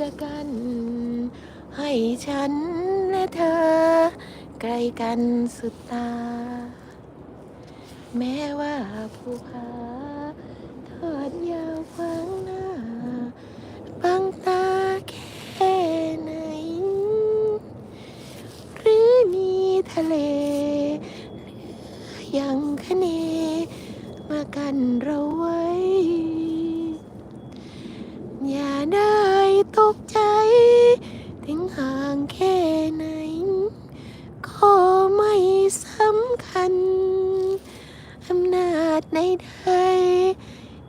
จะกันให้ฉันและเธอ ใกล้กันสุดตา แม้ว่าภูผาทอดยาวขวางหน้าบังตาแค่ไหน หรือมีทะเลหลือยังคะเน มากันเรา ใด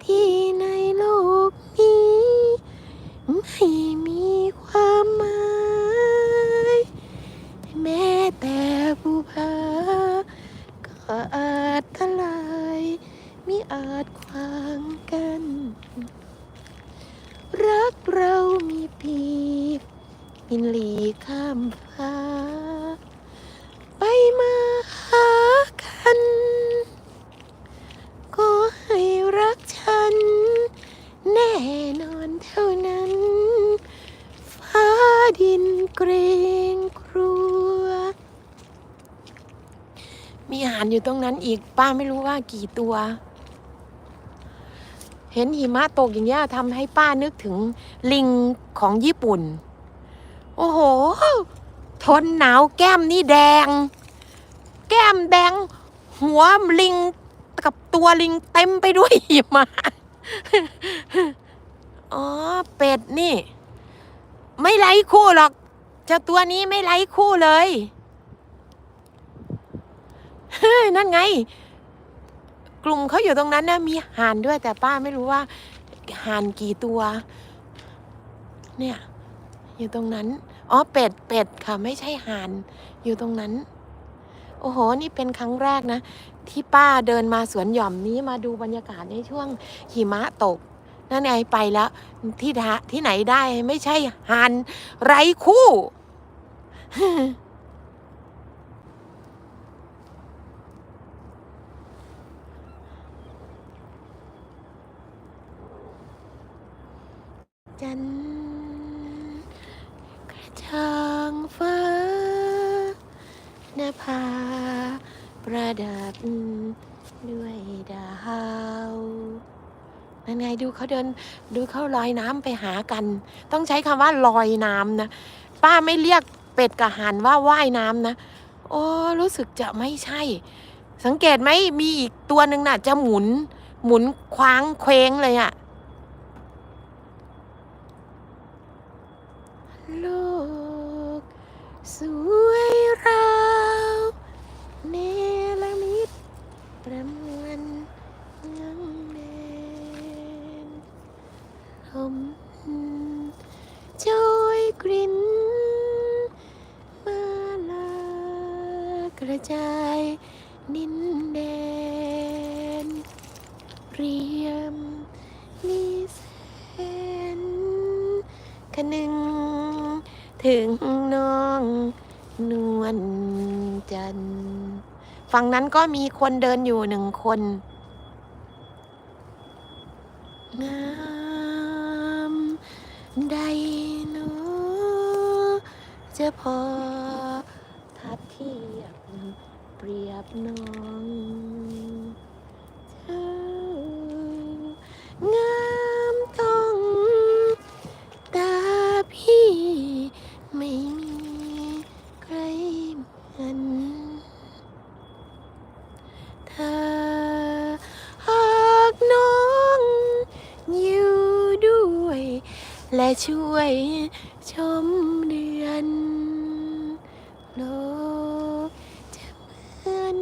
ที่ในโลกนี้ ไม่มีความหมาย แม้แต่ภูผาก็อาจทลายมิอาจขวางกัน รักเรามีปีกบินหลีข้ามฟ้า ไปมาหากัน ก็ให้รักฉัน แน่นอนเท่านั้น ฟ้าดิน เกรงกลัว มีอาหารอยู่ตรงนั้นอีกป้าไม่รู้ว่ากี่ตัว เห็นหิมะตกอย่างเงี้ยทำให้ป้านึกถึงลิงของญี่ปุ่น โอ้โห ทนหนาวแก้มนี่แดง แก้มแดง หัวลิงกับตัวลิงเต็มไปด้วยหิมะอ๋อเป็ดนี่ ไม่ไร้คู่หรอก เจ้าตัวนี้ไม่ไร้คู่เลยเฮ้ยนั่นไง กลุ่มเขาอยู่ตรงนั้นนะมีห่านด้วยแต่ป้าไม่รู้ว่าห่านกี่ตัว เนี่ย อยู่ตรงนั้นอ๋อเป็ดเป็ดค่ะไม่ใช่ห่านอยู่ตรงนั้น โอ้โห นี่เป็นครั้งแรกนะ ที่ป้าเดินมาสวนหย่อมนี้มาดูบรรยากาศในช่วงหิมะตก นั่นไงไปแล้วที่ที่ไหนได้ไม่ใช่ห่านไรคู่ จันกระจ่างฟ้าน้าผาประดับด้วยดาว นั่นไงดูเขาเดินดูเขาลอยน้ำไปหากัน ต้องใช้คำว่าลอยน้ำนะป้าไม่เรียกเป็ดกับห่านว่าว่ายน้ำนะโอ้รู้สึกจะไม่ใช่ สังเกตไหมมีอีกตัวหนึ่งน่ะ จะหมุน หมุนคว้างเคว้งเลยอะโลกสวยราวเนรมิตประมวลเมืองแดนลมโชยกลิ่นมาลากระจายดินแดนเรียมมีแสนคะนึง ถึงน้องนวลจันฝั่งนั้นก็มีคนเดินอยู่หนึ่งคนงามใดเนอจะพอ เทียบเปรียบน้องเจ้างามต้องตาพี่ไม่มีใครเหมือนเธอหากน้องอยู่ด้วย และช่วยชมเดือนโลกจะเหมือน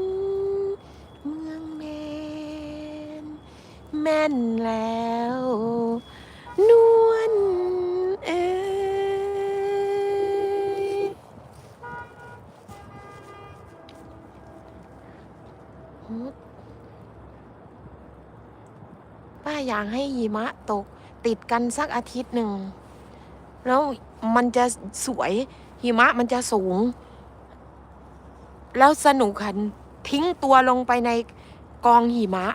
เมืองแมน แม่นแล้ว นวลเอ้ยป้าอยากให้หิมะตก ติดกันสักอาทิตย์หนึ่ง แล้วมันจะสวยหิมะมันจะสูง แล้วสนุกค่ะทิ้งตัวลงไปในกองหิมะ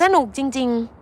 สนุกจริง ๆ